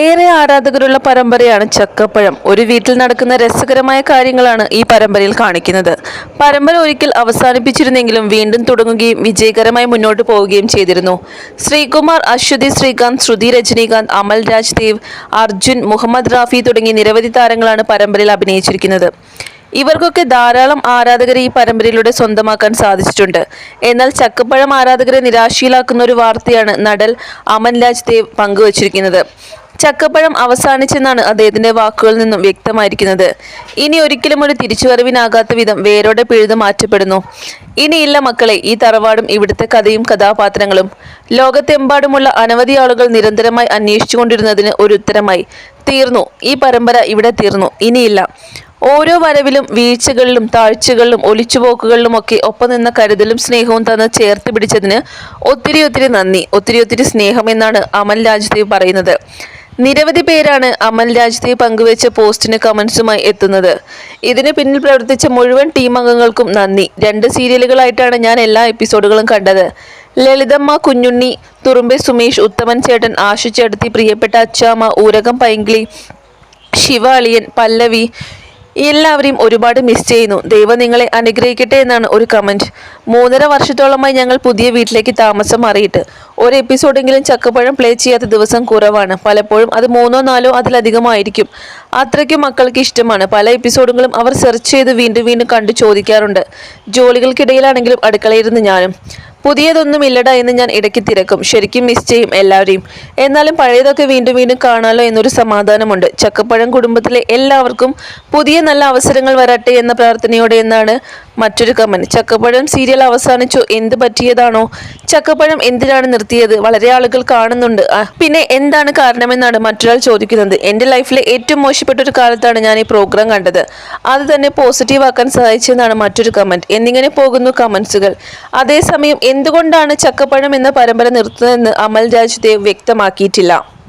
ഏറെ ആരാധകരുള്ള പരമ്പരയാണ് ചക്കപ്പഴം. ഒരു വീട്ടിൽ നടക്കുന്ന രസകരമായ കാര്യങ്ങളാണ് ഈ പരമ്പരയിൽ കാണിക്കുന്നത്. പരമ്പര ഒരിക്കൽ അവസാനിപ്പിച്ചിരുന്നെങ്കിലും വീണ്ടും തുടങ്ങുകയും വിജയകരമായി മുന്നോട്ട് പോവുകയും ചെയ്തിരുന്നു. ശ്രീകുമാർ അശ്വതി ശ്രീകാന്ത് ശ്രുതി രജനീകാന്ത് അമൽ രാജ് ദേവ് അർജുൻ മുഹമ്മദ് റാഫി തുടങ്ങി നിരവധി താരങ്ങളാണ് പരമ്പരയിൽ അഭിനയിച്ചിരിക്കുന്നത്. ഇവർക്കൊക്കെ ധാരാളം ആരാധകരെ ഈ പരമ്പരയിലൂടെ സ്വന്തമാക്കാൻ സാധിച്ചിട്ടുണ്ട്. എന്നാൽ ചക്കപ്പഴം ആരാധകരെ നിരാശയിലാക്കുന്ന ഒരു വാർത്തയാണ് നടൽ അമൻ രാജ് ദേവ് പങ്കുവച്ചിരിക്കുന്നത്. ചക്കപ്പഴം അവസാനിച്ചെന്നാണ് അദ്ദേഹത്തിന്റെ വാക്കുകളിൽ നിന്നും വ്യക്തമായിരിക്കുന്നത്. ഇനി ഒരിക്കലും ഒരു തിരിച്ചുവരവിനാകാത്ത വിധം വേരോടെ പിഴുതു മാറ്റപ്പെടുന്നു. ഇനിയില്ല മക്കളെ ഈ തറവാടും ഇവിടുത്തെ കഥയും കഥാപാത്രങ്ങളും. ലോകത്തെമ്പാടുമുള്ള അനവധി ആളുകൾ നിരന്തരമായി അന്വേഷിച്ചുകൊണ്ടിരുന്നതിന് ഒരു ഉത്തരമായി. തീർന്നു. ഈ പരമ്പര ഇവിടെ തീർന്നു. ഇനിയില്ല. ഓരോ വരവിലും വീഴ്ചകളിലും താഴ്ചകളിലും ഒലിച്ചുപോക്കുകളിലും ഒക്കെ ഒപ്പം നിന്ന കരുതലും സ്നേഹവും തന്ന് ചേർത്ത് പിടിച്ചതിന് ഒത്തിരി ഒത്തിരി നന്ദി ഒത്തിരി ഒത്തിരി സ്നേഹം എന്നാണ് അമൽ രാജ്ദേവ് പറയുന്നത്. നിരവധി പേരാണ് അമൽ രാജ്ദേവ് പങ്കുവച്ച പോസ്റ്റിന് കമൻസുമായി എത്തുന്നത്. ഇതിന് പിന്നിൽ പ്രവർത്തിച്ച മുഴുവൻ ടീം അംഗങ്ങൾക്കും നന്ദി. രണ്ട് സീരിയലുകളായിട്ടാണ് ഞാൻ എല്ലാ എപ്പിസോഡുകളും കണ്ടത്. ലളിതമ്മ കുഞ്ഞുണ്ണി തുറുമ്പെ സുമേഷ് ഉത്തമൻ ചേട്ടൻ ആശു ചേട്ടത്തി പ്രിയപ്പെട്ട അച്ചാമ്മ ഊരകം പൈങ്കിളി ശിവ അളിയൻ പല്ലവി എല്ലാവരെയും ഒരുപാട് മിസ് ചെയ്യുന്നു. ദൈവം നിങ്ങളെ അനുഗ്രഹിക്കട്ടെ എന്നാണ് ഒരു കമന്റ് മൂന്നര വർഷത്തോളമായി ഞങ്ങൾ പുതിയ വീട്ടിലേക്ക് താമസം മാറിയിട്ട്. ഒരു എപ്പിസോഡെങ്കിലും ചക്കപ്പഴം പ്ലേ ചെയ്യാത്ത ദിവസം കുറവാണ്. പലപ്പോഴും അത് മൂന്നോ നാലോ അതിലധികമായിരിക്കും. അത്രയ്ക്കും മക്കൾക്ക് ഇഷ്ടമാണ്. പല എപ്പിസോഡുകളും അവർ സെർച്ച് ചെയ്ത് വീണ്ടും വീണ്ടും കണ്ടു ചോദിക്കാറുണ്ട്. ജോലികൾക്കിടയിലാണെങ്കിലും അടുക്കളയിരുന്ന് ഞാനും. പുതിയതൊന്നും ഇല്ലടാ എന്ന് ഞാൻ ഇടയ്ക്ക് തിരക്കും. ശരിക്കും മിസ് ചെയ്യും എല്ലാവരെയും. എന്നാലും പഴയതൊക്കെ വീണ്ടും വീണ്ടും കാണാലോ എന്നൊരു സമാധാനമുണ്ട്. ചക്കപ്പഴം കുടുംബത്തിലെ എല്ലാവർക്കും പുതിയ നല്ല അവസരങ്ങൾ വരട്ടെ എന്ന പ്രാർത്ഥനയോടെ എന്നാണ് മറ്റൊരു കമന്റ് ചക്കപ്പഴം സീരിയൽ അവസാനിച്ചു. എന്ത് പറ്റിയതാണോ? ചക്കപ്പഴം എന്തിനാണ് നിർത്തിയത്? വളരെ ആളുകൾ കാണുന്നുണ്ട്. പിന്നെ എന്താണ് കാരണമെന്നാണ് മറ്റൊരാൾ ചോദിക്കുന്നത്. എന്റെ ലൈഫിലെ ഏറ്റവും മോശപ്പെട്ട ഒരു കാലത്താണ് ഞാൻ ഈ പ്രോഗ്രാം കണ്ടത്. അത് തന്നെ പോസിറ്റീവ് ആക്കാൻ സഹായിച്ചെന്നാണ് മറ്റൊരു കമന്റ് എന്നിങ്ങനെ പോകുന്നു കമന്റ്സുകൾ അതേസമയം എന്തുകൊണ്ടാണ് ചക്കപ്പഴം എന്ന പരമ്പര നിർത്തുന്നതെന്ന് അമൽ രാജ്ദേവ് വ്യക്തമാക്കിയിട്ടില്ല.